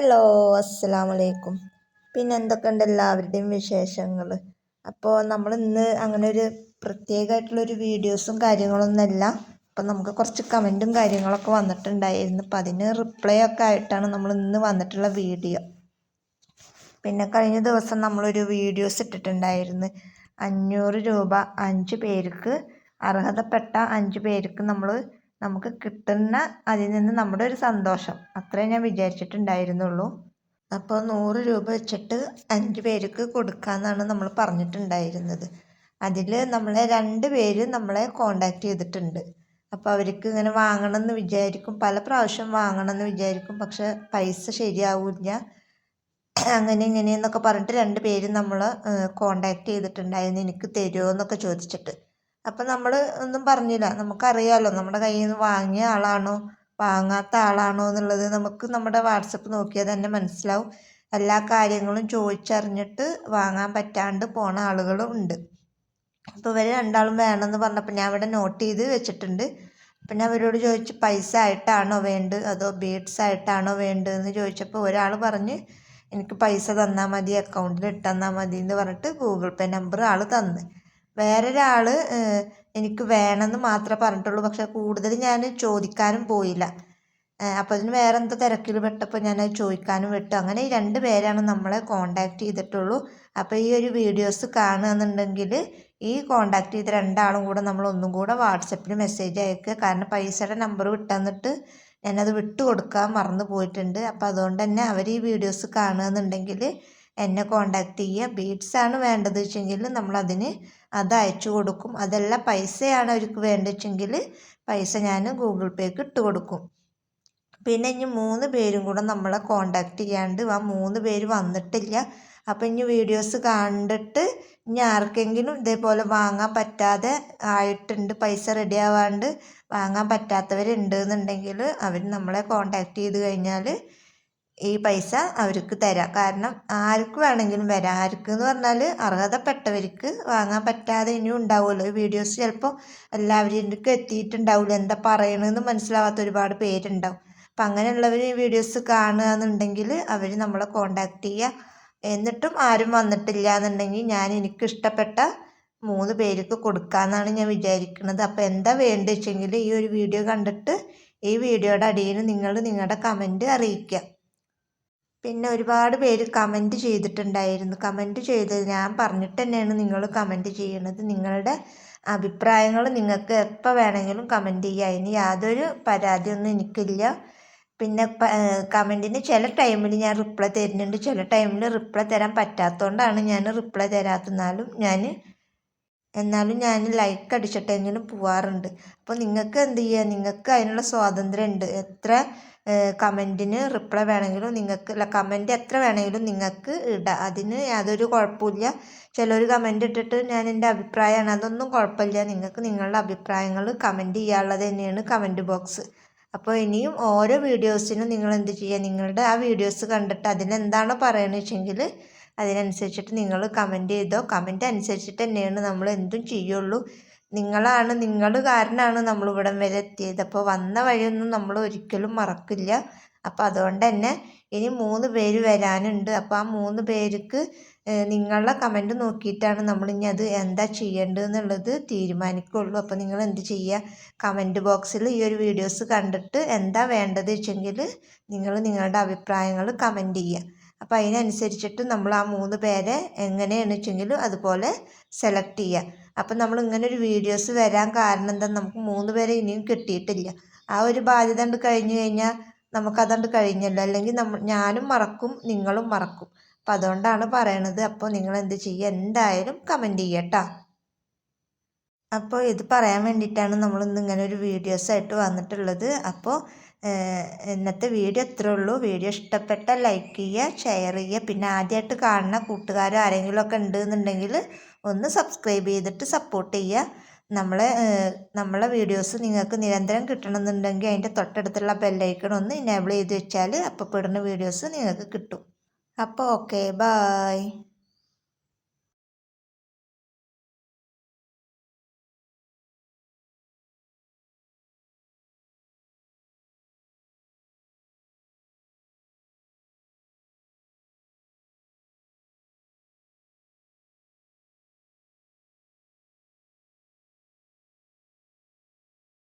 Hello അസ്സലാമലൈക്കും. പിന്നെ എന്തൊക്കെയുണ്ട് എല്ലാവരുടെയും വിശേഷങ്ങൾ അപ്പോൾ നമ്മൾ ഇന്ന് അങ്ങനെ ഒരു പ്രത്യേകമായിട്ടുള്ളൊരു വീഡിയോസും കാര്യങ്ങളൊന്നുമല്ല അപ്പം നമുക്ക് കുറച്ച് കമന്റും കാര്യങ്ങളൊക്കെ വന്നിട്ടുണ്ടായിരുന്നു. അപ്പം അതിന് റിപ്ലൈ ഒക്കെ ആയിട്ടാണ് നമ്മൾ ഇന്ന് വന്നിട്ടുള്ള വീഡിയോ. പിന്നെ കഴിഞ്ഞ ദിവസം നമ്മളൊരു വീഡിയോസ് ഇട്ടിട്ടുണ്ടായിരുന്നു. അഞ്ഞൂറ് രൂപ അഞ്ച് പേർക്ക് അർഹതപ്പെട്ട അഞ്ച് പേർക്ക് നമ്മൾ നമുക്ക് കിട്ടുന്ന അതിൽ നിന്ന് നമ്മുടെ ഒരു സന്തോഷം. അത്രേ ഞാൻ വിചാരിച്ചിട്ടുണ്ടായിരുന്നുള്ളൂ. അപ്പോൾ നൂറ് രൂപ വെച്ചിട്ട് അഞ്ച് പേർക്ക് കൊടുക്കാമെന്നാണ് നമ്മൾ പറഞ്ഞിട്ടുണ്ടായിരുന്നത്. അതിൽ നമ്മളെ രണ്ട് പേര് നമ്മളെ കോണ്ടാക്ട് ചെയ്തിട്ടുണ്ട്. അപ്പോൾ അവർക്ക് ഇങ്ങനെ വാങ്ങണമെന്ന് വിചാരിക്കും പല പ്രാവശ്യം വാങ്ങണമെന്ന് വിചാരിക്കും പക്ഷെ പൈസ ശരിയാവില്ല. അങ്ങനെ ഇങ്ങനെയെന്നൊക്കെ പറഞ്ഞിട്ട് രണ്ട് പേര് നമ്മൾ കോണ്ടാക്ട് ചെയ്തിട്ടുണ്ടായിരുന്നു എനിക്ക് തരുമോ എന്നൊക്കെ ചോദിച്ചിട്ട്. അപ്പം നമ്മൾ ഒന്നും പറഞ്ഞില്ല. നമുക്കറിയാമല്ലോ നമ്മുടെ കയ്യിൽ നിന്ന് വാങ്ങിയ ആളാണോ വാങ്ങാത്ത ആളാണോ എന്നുള്ളത് നമുക്ക് നമ്മുടെ വാട്സപ്പ് നോക്കിയാൽ തന്നെ മനസ്സിലാവും. എല്ലാ കാര്യങ്ങളും ചോദിച്ചറിഞ്ഞിട്ട് വാങ്ങാൻ പറ്റാണ്ട് പോണ ആളുകളും ഉണ്ട്. അപ്പോൾ ഇവർ രണ്ടാളും വേണമെന്ന് പറഞ്ഞപ്പോൾ ഞാൻ അവിടെ നോട്ട് ചെയ്ത് വെച്ചിട്ടുണ്ട്. പിന്നെ അവരോട് ചോദിച്ചു പൈസ ആയിട്ടാണോ വേണ്ടത്? അതോ ബീഡ്സ് ആയിട്ടാണോ വേണ്ടതെന്ന്? ചോദിച്ചപ്പോൾ ഒരാൾ പറഞ്ഞ് എനിക്ക് പൈസ തന്നാൽ മതി അക്കൗണ്ടിൽ ഇട്ടന്നാൽ മതി എന്ന് പറഞ്ഞിട്ട് ഗൂഗിൾ പേ നമ്പർ ആൾ തന്ന്. വേറൊരാൾ എനിക്ക് വേണമെന്ന് മാത്രമേ പറഞ്ഞിട്ടുള്ളൂ. പക്ഷെ കൂടുതൽ ഞാൻ ചോദിക്കാനും പോയില്ല. അപ്പോൾ അതിന് വേറെ എന്തോ തിരക്കിൽ പെട്ടപ്പോൾ ഞാനത് ചോദിക്കാനും വിട്ടു. അങ്ങനെ ഈ രണ്ട് പേരാണ് നമ്മളെ കോണ്ടാക്ട് ചെയ്തിട്ടുള്ളൂ. അപ്പോൾ ഈ ഒരു വീഡിയോസ് കാണുകയെന്നുണ്ടെങ്കിൽ ഈ കോണ്ടാക്ട് ചെയ്ത രണ്ടാളും കൂടെ നമ്മൾ ഒന്നും കൂടെ വാട്സപ്പിൽ മെസ്സേജ് അയക്കുക. കാരണം പൈസയുടെ നമ്പർ വിട്ടന്നിട്ട് ഞാനത് വിട്ടു കൊടുക്കാൻ മറന്നു പോയിട്ടുണ്ട്. അപ്പോൾ അതുകൊണ്ട് തന്നെ അവർ ഈ വീഡിയോസ് കാണുകയെന്നുണ്ടെങ്കിൽ എന്നെ കോണ്ടാക്ട് ചെയ്യുക. ബീഡ്സ് ആണ് വേണ്ടത് വെച്ചെങ്കിൽ നമ്മളതിന് അത് അയച്ചു കൊടുക്കും. അതല്ല പൈസയാണ് അവർക്ക് വേണ്ടതെങ്കിൽ പൈസ ഞാൻ ഗൂഗിൾ പേക്ക് ഇട്ട് കൊടുക്കും. പിന്നെ ഇനി മൂന്ന് പേരും കൂടെ നമ്മളെ കോണ്ടാക്ട് ചെയ്യാണ്ട് ആ മൂന്ന് പേര് വന്നിട്ടില്ല. അപ്പം ഇനി വീഡിയോസ് കണ്ടിട്ട് ഇനി ആർക്കെങ്കിലും ഇതേപോലെ വാങ്ങാൻ പറ്റാതെ ആയിട്ടുണ്ട് പൈസ റെഡി ആവാണ്ട് വാങ്ങാൻ പറ്റാത്തവരുണ്ട് എന്നുണ്ടെങ്കിൽ അവർ നമ്മളെ കോണ്ടാക്ട് ചെയ്ത് കഴിഞ്ഞാൽ ഈ പൈസ അവർക്ക് തരാം. കാരണം ആർക്ക് വേണമെങ്കിലും വരാം. ആർക്ക് എന്ന് പറഞ്ഞാൽ അർഹതപ്പെട്ടവർക്ക് വാങ്ങാൻ പറ്റാതെ ഇനിയും ഉണ്ടാവുമല്ലോ. ഈ വീഡിയോസ് ചിലപ്പോൾ എല്ലാവരിലേക്ക് എത്തിയിട്ടുണ്ടാവില്ല. എന്താ പറയണമെന്ന് മനസ്സിലാവാത്ത ഒരുപാട് പേരുണ്ടാവും. അപ്പം അങ്ങനെയുള്ളവർ ഈ വീഡിയോസ് കാണുക എന്നുണ്ടെങ്കിൽ അവർ നമ്മളെ കോണ്ടാക്ട് ചെയ്യുക. എന്നിട്ടും ആരും വന്നിട്ടില്ല എന്നുണ്ടെങ്കിൽ ഞാൻ എനിക്ക് ഇഷ്ടപ്പെട്ട മൂന്ന് പേർക്ക് കൊടുക്കാമെന്നാണ് ഞാൻ വിചാരിക്കുന്നത്. അപ്പോൾ എന്താ വേണ്ടത് വെച്ചെങ്കിൽ ഈ ഒരു വീഡിയോ കണ്ടിട്ട് ഈ വീഡിയോയുടെ അടിയിൽ നിങ്ങൾ നിങ്ങളുടെ കമന്റ് അറിയിക്കുക. പിന്നെ ഒരുപാട് പേര് കമന്റ് ചെയ്തിട്ടുണ്ടായിരുന്നു. കമന്റ് ചെയ്തത് ഞാൻ പറഞ്ഞിട്ട് തന്നെയാണ് നിങ്ങൾ കമന്റ് ചെയ്യണത്. നിങ്ങളുടെ അഭിപ്രായങ്ങൾ നിങ്ങൾക്ക് എപ്പോൾ വേണമെങ്കിലും കമന്റ് ചെയ്യുക അതിന് യാതൊരു പരാതിയൊന്നും എനിക്കില്ല. പിന്നെ കമന്റിന് ചില ടൈമിൽ ഞാൻ റിപ്ലൈ തരുന്നുണ്ട്. ചില ടൈമിൽ റിപ്ലൈ തരാൻ പറ്റാത്തതുകൊണ്ടാണ് ഞാൻ റിപ്ലൈ തരാത്തുന്നാലും ഞാൻ എന്നാലും ഞാൻ ലൈക്ക് അടിച്ചിട്ടെങ്കിലും പോവാറുണ്ട്. അപ്പോൾ നിങ്ങൾക്ക് എന്ത് ചെയ്യുക നിങ്ങൾക്ക് അതിനുള്ള സ്വാതന്ത്ര്യം ഉണ്ട് എത്ര കമന്റിന് റിപ്ലൈ വേണമെങ്കിലും നിങ്ങൾക്ക് അല്ല കമന്റ് എത്ര വേണമെങ്കിലും നിങ്ങൾക്ക് ഇടാം. അതിന് യാതൊരു കുഴപ്പമില്ല ചിലർ കമന്റ് ഇട്ടിട്ട് ഞാൻ എന്റെ അഭിപ്രായമാണ്. അതൊന്നും കുഴപ്പമില്ല. നിങ്ങൾക്ക് നിങ്ങളുടെ അഭിപ്രായങ്ങൾ കമന്റ് ചെയ്യാനുള്ളത് തന്നെയാണ് കമന്റ് ബോക്സ്. അപ്പോൾ ഇനിയും ഓരോ വീഡിയോസിനും നിങ്ങൾ എന്ത് ചെയ്യുക? നിങ്ങളുടെ ആ വീഡിയോസ് കണ്ടിട്ട് അതിനെന്താണോ പറയണമെന്ന് വെച്ചെങ്കിൽ അതിനനുസരിച്ചിട്ട് നിങ്ങൾ കമന്റ് ചെയ്തോ? കമന്റ് അനുസരിച്ചിട്ട് തന്നെയാണ് നമ്മൾ എന്തും ചെയ്യുള്ളൂ. നിങ്ങളാണ് നിങ്ങൾ കാരണമാണ് നമ്മൾ ഇവിടം വരെ എത്തിയത്. അപ്പോൾ വന്ന വഴിയൊന്നും നമ്മൾ ഒരിക്കലും മറക്കില്ല. അപ്പോൾ അതുകൊണ്ട് തന്നെ ഇനി മൂന്ന് പേര് വരാനുണ്ട്. അപ്പോൾ ആ മൂന്ന് പേർക്ക് നിങ്ങളുടെ കമന്റ് നോക്കിയിട്ടാണ് നമ്മൾ ഇനി അത് എന്താ ചെയ്യേണ്ടത് എന്നുള്ളത് തീരുമാനിക്കുള്ളൂ. അപ്പോൾ നിങ്ങൾ എന്ത് ചെയ്യുക? കമന്റ് ബോക്സിൽ ഈ ഒരു വീഡിയോസ് കണ്ടിട്ട് എന്താ വേണ്ടത് വെച്ചെങ്കിൽ നിങ്ങൾ നിങ്ങളുടെ അഭിപ്രായങ്ങൾ കമന്റ് ചെയ്യുക. അപ്പോൾ അതിനനുസരിച്ചിട്ട് നമ്മൾ ആ മൂന്ന് പേരെ എങ്ങനെയാണെന്ന് വെച്ചെങ്കിലും അതുപോലെ സെലക്ട് ചെയ്യുക. അപ്പം നമ്മൾ ഇങ്ങനെ ഒരു വീഡിയോസ് വരാൻ കാരണം എന്താ? നമുക്ക് മൂന്ന് പേരെ ഇനിയും കിട്ടിയിട്ടില്ല. ആ ഒരു ബാധ്യത കണ്ട് കഴിഞ്ഞു കഴിഞ്ഞാൽ നമുക്കതുകൊണ്ട് കഴിഞ്ഞല്ലോ. അല്ലെങ്കിൽ നമ്മൾ ഞാനും മറക്കും നിങ്ങളും മറക്കും. അപ്പം അതുകൊണ്ടാണ് പറയണത്. അപ്പോൾ നിങ്ങൾ എന്ത് ചെയ്യുക? എന്തായാലും കമന്റ് ചെയ്യട്ടോ അപ്പോൾ ഇത് പറയാൻ വേണ്ടിയിട്ടാണ് നമ്മൾ ഇന്ന് ഇങ്ങനെ ഒരു വീഡിയോസായിട്ട് വന്നിട്ടുള്ളത്. അപ്പോൾ ഇന്നത്തെ വീഡിയോ ഇത്രേ ഉള്ളൂ. വീഡിയോ ഇഷ്ടപ്പെട്ട ലൈക്ക് ചെയ്യുക ഷെയർ ചെയ്യുക. പിന്നെ ആദ്യമായിട്ട് കാണുന്ന കൂട്ടുകാരോ ആരെങ്കിലുമൊക്കെ ഉണ്ടെന്നുണ്ടെങ്കിൽ ഒന്ന് സബ്സ്ക്രൈബ് ചെയ്തിട്ട് സപ്പോർട്ട് ചെയ്യുക. നമ്മളെ നമ്മളെ വീഡിയോസ് നിങ്ങൾക്ക് നിരന്തരം കിട്ടണമെന്നുണ്ടെങ്കിൽ അതിന്റെ തൊട്ടടുത്തുള്ള ബെല്ലൈക്കൺ ഒന്ന് ഇനേബിൾ ചെയ്ത് വെച്ചാൽ അപ്പോൾ പെടുന്ന വീഡിയോസ് നിങ്ങൾക്ക് കിട്ടും. അപ്പോൾ ഓക്കെ ബായ്